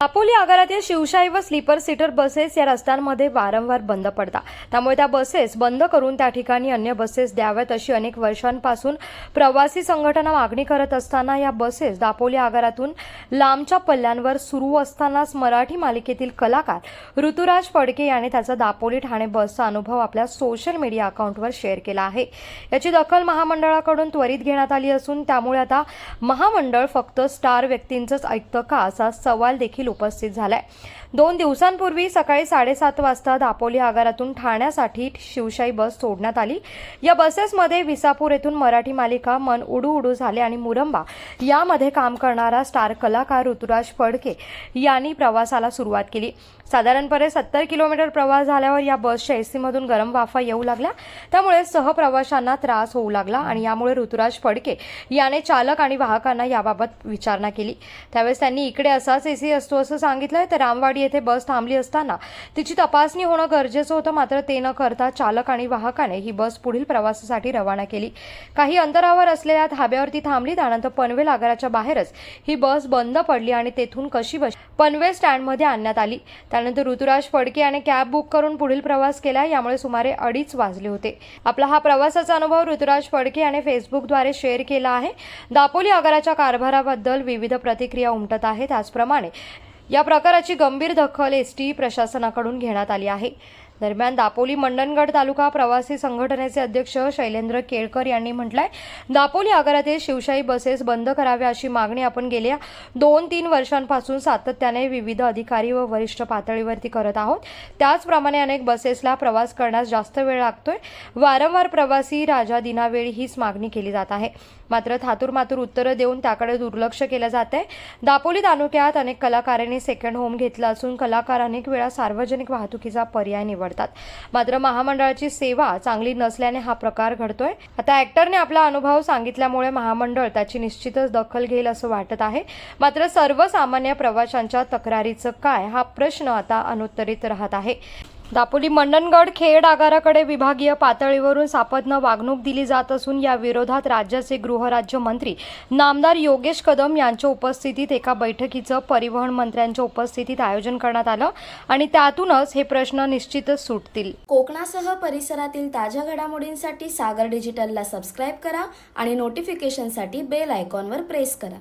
दापोली आगारातील शिवशाही व sleeper seater buses या रस्त्यांमध्ये वारंवार बंद पडतात. त्यामुळे त्या बसेस बंद करून त्या ठिकाणी अन्य बसेस द्याव्यात अशी अनेक वर्षांपासून प्रवासी संघटना मागणी करत असताना या बसेस दापोली आगारातून लांबच्या पल्ल्यांवर सुरू असतानाच मराठी मालिकेतील कलाकार ऋतुराज फडके याने त्याचा दापोली ठाणे बसचा अनुभव आपल्या सोशल मीडिया अकाउंटवर शेअर केला आहे. याची दखल महामंडळाकडून त्वरित घेण्यात आली असून त्यामुळे आता महामंडळ फक्त स्टार व्यक्तींचंच ऐकतं का असा सवाल देखील उपस्थित झालाय. दोन दिवसांपूर्वी सकाळी साडेसात वाजता दापोली आगारातून ठाण्यासाठी शिवशाही बस सोडण्यात आली. या बसेसमध्ये विसापूर येथून मराठी मालिका मन उडू उडू झाले आणि मुरंबा यामध्ये काम करणारा स्टार कलाकार ऋतुराज फडके यांनी प्रवासाला सुरुवात केली. साधारणपणे सत्तर किलोमीटर प्रवास झाल्यावर या बसच्या एसीमधून गरम वाफा येऊ लागल्या. त्यामुळे सहप्रवाशांना त्रास होऊ लागला आणि यामुळे ऋतुराज फडके याने चालक आणि वाहकांना याबाबत विचारणा केली. त्यावेळेस त्यांनी इकडे असाच एसी असतो असं सांगितलंय. तर रामवाडी येथे बस थांबली असताना तिची तपासणी होणं गरजेचं होतं. मात्र ते न करता चालक आणि वाहकाने ही बस पुढील प्रवासासाठी रवाना केली. काही अंतरावर असलेल्या धाब्यावरती थांबली. त्यानंतर पनवेल आगाराच्या बाहेरच ही बस बंद पडली आणि तेथून कशी बस पनवेल स्टँडमध्ये आणण्यात आली. त्यानंतर ऋतुराज फडके याने कॅब बुक करून पुढील प्रवास केला. यामुळे सुमारे अडीच वाजले होते. आपला हा प्रवासाचा अनुभव ऋतुराज फडके याने फेसबुकद्वारे शेअर केला आहे. दापोली आगाराच्या कारभाराबद्दल विविध प्रतिक्रिया उमटत आहे त्याचप्रमाणे या प्रकाराची गंभीर दखल एस टी प्रशासनाकडून घेण्यात आली आहे. दरम्यान दापोली मंडणगड तालुका प्रवासी संघटनेचे अध्यक्ष शैलेंद्र केळकर यांनी म्हटलंय दापोली आगारातील शिवशाही बसेस बंद कराव्या अशी मागणी आपण गेल्या दोन तीन वर्षांपासून सातत्याने विविध अधिकारी व वरिष्ठ पातळीवरती करत आहोत. त्याचप्रमाणे अनेक बसेसला प्रवास करण्यास जास्त वेळ लागतोय. वारंवार प्रवासी राजा दिनावेळी हीच मागणी केली जात आहे. मात्र थातूर मातूर उत्तरं देऊन त्याकडे दुर्लक्ष केलं जात आहे दापोली तालुक्यात अनेक कलाकारांनी सेकंड होम घेतलं असून कलाकार अनेक वेळा सार्वजनिक वाहतुकीचा पर्याय निवडतात. मात्र महामंडळाची सेवा चांगली नसल्याने हा प्रकार घडतोय. आता ऍक्टरने आपला अनुभव सांगितल्यामुळे महामंडळ त्याची निश्चितच दखल घेईल असं वाटत आहे. मात्र सर्वसामान्य प्रवाशांच्या तक्रारीचं काय हा प्रश्न आता अनुत्तरित राहत आहे. दापोली मंडणगड खेड आगाराकडे विभागीय पातळीवरून सापत्न वागणूक दिली जात असून या विरोधात राज्याचे गृहराज्यमंत्री नामदार योगेश कदम यांच्या उपस्थितीत एका बैठकीचं परिवहन मंत्र्यांच्या उपस्थितीत आयोजन करण्यात आलं आणि त्यातूनच हे प्रश्न निश्चितच सुटतील. कोकणासह परिसरातील ताज्या घडामोडींसाठी सागर डिजिटलला सबस्क्राईब करा आणि नोटिफिकेशनसाठी बेल आयकॉनवर प्रेस करा.